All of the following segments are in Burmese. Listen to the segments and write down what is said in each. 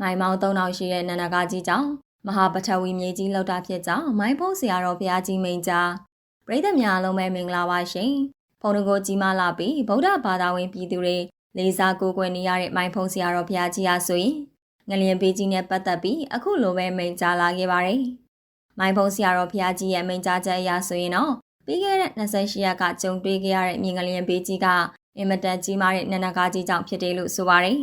မိုင်မောင်း3000ရှိတဲ့နန္ဒကာကြီးကြောင့်မဟာပထဝီမြေကြီးလောက်တာဖြစ်ကြောင်းမိုင်းဖုံးဆရာတော်ဘုရားကြီးမိန်ကြားပရိသတ်များလုံးပဲမင်္ဂလာပါရှင်ဖုန်တကိုကြီးမားလာပြီးဗုဒ္ဓဘာသာဝင်ပြည်သူတွေလေးစားကိုးကွယ်နေရတဲ့မိုင်းဖုံးဆရာတော်ဘုရားကြီးအားဆိုရင်ငလျင်ပေးကြီးနဲ့ပတ်သက်ပြီးအခုလိုပဲမိန်ကြားလာခဲ့ပါတယ်မိုင်းဖုံးဆရာတော်ဘုရားကြီးရဲ့မိန်ကြားချက်အရဆိုရင်တော့ပြီးခဲ့တဲ့28ရက်ကကြုံတွေ့ခဲ့ရတဲ့မြေငလျင်ပေးကြီးကအင်မတန်ကြီးမားတဲ့နန္ဒကာကြီးကြောင့်ဖြစ်တယ်လို့ဆိုပါတယ်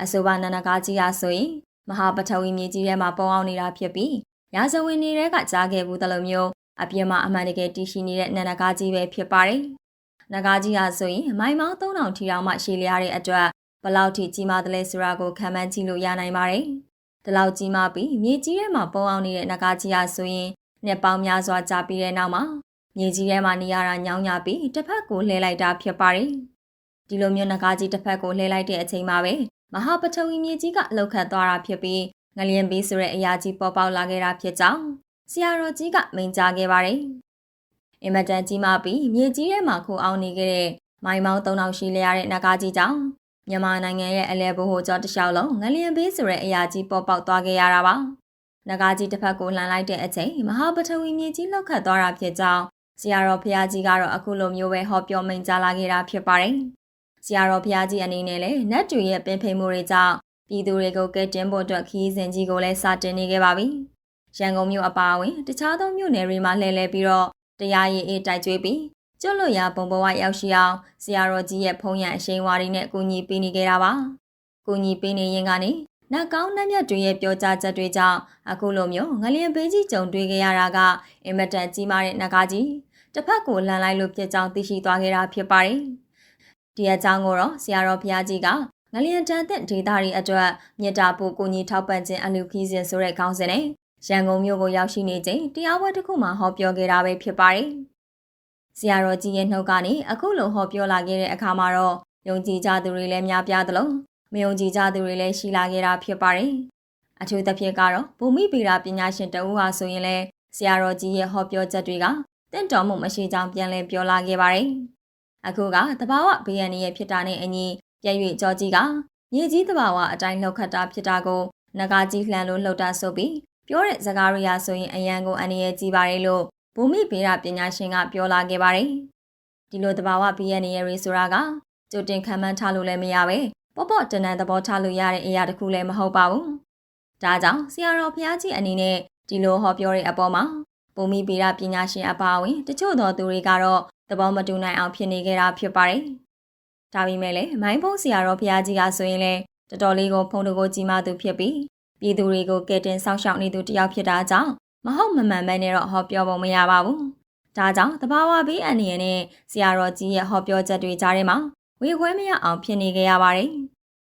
အဆိုပါနန္ဒကာကြီးအားဆိုရင်မဟာပထဝီမြေကြီးထဲမှာပေါအောင်နေတာဖြစ်ပြီးရာဇဝင်တွေကကြားခဲ့ဘူးတလို့မျိုးအပြင်းမှာအမှန်တကယ်တည်ရှိနေတဲ့နန္ဒကားကြီးပဲဖြစ်ပါတယ်။နဂါကြီးဟာဆိုရင်မိုင်မောင်း3000ထီတောင်မှရှည်လျားတဲ့အတွက်ဘလောက်ထိကြီးမားတယ်လဲဆိုတာကိုခံမှန်းကြည့်လို့ရနိုင်ပါတယ်။ဒီလောက်ကြီးမားပြီးမြေကြီးထဲမှာပုံအောင်နေတဲ့နဂါကြီးဟာဆိုရင်နှစ်ပေါင်းများစွာကြာပြီးတဲ့နောက်မှာမြေကြီးထဲမှာနေရတာညောင်းညာပြီးတစ်ဖက်ကိုလှည့်လိုက်တာဖြစ်ပါတယ်။ဒီလိုမျိုးနဂါကြီးတစ်ဖက်ကိုလှည့်လိုက်တဲ့အချိန်မှာပဲ မဟာပထဝီမြေကြီးကလှုပ်ခတ်သွားတာဖြစ်ပြီးငလျင်ပေးဆိုတဲ့အရာကြီးပေါ်ပေါက်လာခဲ့တာဖြစ်ကြောင်းဆရာတော်ကြီးကမိန့်ကြားခဲ့ပါတယ်။အင်မတန်ကြီးမားပြီးမြေကြီးထဲမှာခိုအောင်နေခဲ့တဲ့မိုင်မောင်း3000ရှိလျားတဲ့နဂါကြီးကြောင့်မြန်မာနိုင်ငံရဲ့အလဲဘိုဟိုကျော်တစ်လျှောက်လုံးငလျင်ပေးဆိုတဲ့အရာကြီးပေါ်ပေါက်သွားခဲ့ရတာပါ။နဂါကြီးတစ်ဖက်ကိုလှန်လိုက်တဲ့အချိန်မဟာပထဝီမြေကြီးလောက်ခတ်သွားတာဖြစ်ကြောင်းဆရာတော်ဘုရားကြီးကတော့အခုလိုမျိုးပဲဟောပြောမိန့်ကြားလာခဲ့တာဖြစ်ပါတယ်။ ဆရာတော်ဘုရားကြီးအနေနဲ့လည်းနတ်တွေရဲ့ပင်ဖိမှုတွေကြောင့်ပြည်သူတွေကိုကဲတင်ဖို့အတွက်ခီးစဉ်ကြီးကိုလည်းစတင်နေခဲ့ပါပြီ။ရန်ကုန်မြို့အပါအဝင်တခြားသောမြို့နယ်တွေမှာလှည့်လည်ပြီးတော့တရားရည်အေးတိုက်ကြွေးပြီးကျွတ်လွတ်ရာဘုံဘဝရောက်ရှိအောင်ဆရာတော်ကြီးရဲ့ဖုံးရံအရှိန်ဝါတွေနဲ့ကူညီပေးနေကြတာပါ။ကူညီပေးနေရင်ကနေနတ်ကောင်းနတ်မြတ်တွေရဲ့ပြောကြားချက်တွေကြောင့်အခုလိုမျိုးငလျင်ပေးကြီးကြုံတွေ့ခဲ့ရတာကအင်မတန်ကြီးမားတဲ့နဂါကြီးတစ်ဖက်ကိုလန်လိုက်လို့ဖြစ်ကြောင်းသိရှိသွားခဲ့တာဖြစ်ပါတယ်။ ဒီအကြောင်းကိုတော့ဆရာတော်ဘုရားကြီးကငလျင်တန်တဲ့ဒေသတွေအတွက်မြစ်တာပို့ကိုကြီးထောက်ပံ့ခြင်းအလူခီးစဉ်ဆိုတဲ့ခေါင်းစဉ်နဲ့ရန်ကုန်မြို့ကိုရောက်ရှိနေချိန်တရားပွဲတစ်ခုမှဟောပြောခဲ့တာပဲဖြစ်ပါတယ်။ဆရာတော်ကြီးရဲ့နှုတ်ကနေအခုလိုဟောပြောလာခဲ့တဲ့အခါမှာတော့ယုံကြည်ကြသူတွေလည်းများပြားသလိုမယုံကြည်ကြသူတွေလည်းရှိလာခဲ့တာဖြစ်ပါတယ်။အထူးသဖြင့်ကတော့ဘူမိဗေဒပညာရှင်တဦးဟာဆိုရင်လည်းဆရာတော်ကြီးရဲ့ဟောပြောချက်တွေကတင့်တော်မှုမရှိကြောင်းပြန်လည်ပြောလာခဲ့ပါတယ်။ အခုကတဘာဝဘေးရန်ရဲ့ဖြစ်တာနဲ့အညီပြည့်၍ကြောကြီးကမြေကြီးတဘာဝအတိုင်းလှုပ်ခတ်တာဖြစ်တာကိုနဂါကြီးလှန်လို့လှုပ်တာဆိုပြီးပြောတဲ့စကားတွေရာဆိုရင်အရန်ကိုအန္တရာယ်ကြီးပါတယ်လို့ဘူမိဗေဒပညာရှင်ကပြောလာခဲ့ပါတယ်။ဒီလိုတဘာဝဘေးရန်ရဲ့တွေဆိုတာကကြိုတင်ခံမှန်းထားလို့လည်းမရပဲပေါ့ပေါ့တန်တန်သဘောထားလို့ရတဲ့အရာတစ်ခုလည်းမဟုတ်ပါဘူး။ဒါကြောင့်ဆရာတော်ဘုရားကြီးအနေနဲ့ဒီလိုဟောပြောတဲ့အပေါ်မှာဘူမိဗေဒပညာရှင်အပါအဝင်တချို့သောသူတွေကတော့ သဘောမတူနိုင်အောင်ဖြစ်နေကြတာဖြစ်ပါတယ်။ဒါပေမဲ့လည်းမိုင်းဖုံးဆရာတော်ဘုရားကြီးကဆိုရင်လည်းတော်တော်လေးကိုဖုံးတကိုကြီးမားသူဖြစ်ပြီးပြည်သူတွေကိုကဲတင်ဆောက်ရှောက်နေသူတယောက်ဖြစ်တာကြောင့်မဟုတ်မမှန်ပဲနဲ့တော့ဟောပြောပုံမရပါဘူး။ဒါကြောင့်တဘာဝဘေးအန္တရာယ်နဲ့ဆရာတော်ကြီးရဲ့ဟောပြောချက်တွေကြားထဲမှာဝေခွဲမရအောင်ဖြစ်နေကြရပါတယ်။